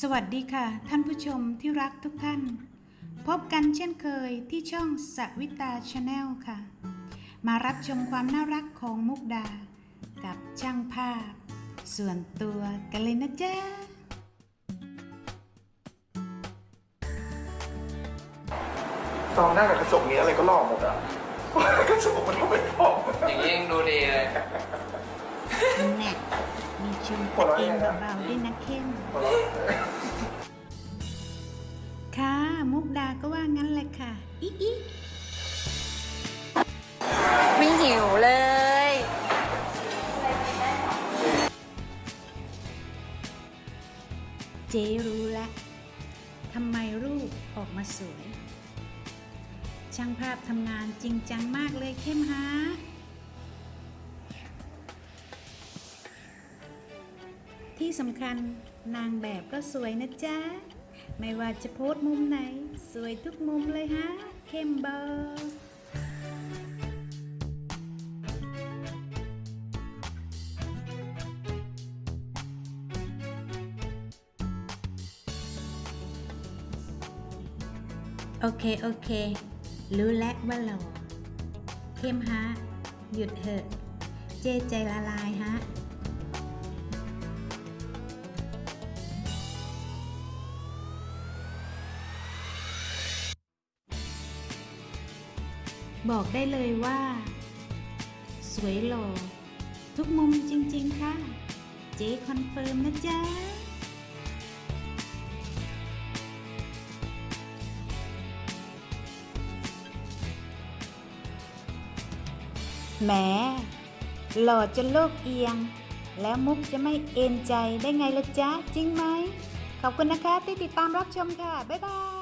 สวัสดีค่ะ ท่านผู้ชมที่รักทุกท่าน พบกันเช่นเคยที่ช่องสวิตาชาแนลค่ะ มารับชมความน่ารักของมุกดา กับช่างภาพ ส่วนตัวกันเลยนะจ๊ะซองหน้ากับกระจกนี้อะไรก็หลอกหมดอะกระจกมันทำเป็นฟองอย่างนี้ยังดูดีเลย แน่มีชมตัวเองเบาๆด้วยนะเข้มค่ะ ดาก็ว่างั้นแหละค่ะอีอีไม่หิวเลย เจรู้ละทำไมรูปออกมาสวย ช่างภาพทำงานจริงจังมากเลยเข้มฮะที่สำคัญนางแบบก็สวยนะจ๊ะ ไม่ว่าจะโพสมุมไหน สวยทุกมุมเลยฮะ เข้มเบอร์โอเค โอเค รู้แล้วว่าหล่อเข้มฮะ หยุดเถอะ เจใจละลายฮะ บอกได้เลยว่า สวยหล่อทุกมุมจริง ๆ ค่ะ เจ๊คอนเฟิร์มนะจ๊ะ แหมหล่อจนโลกเอียง แล้วมุกจะไม่เอ็นใจได้ไงละจ๊ะ จริงไหม ขอบคุณนะคะที่ติดตามรับชมค่ะ บ๊ายบาย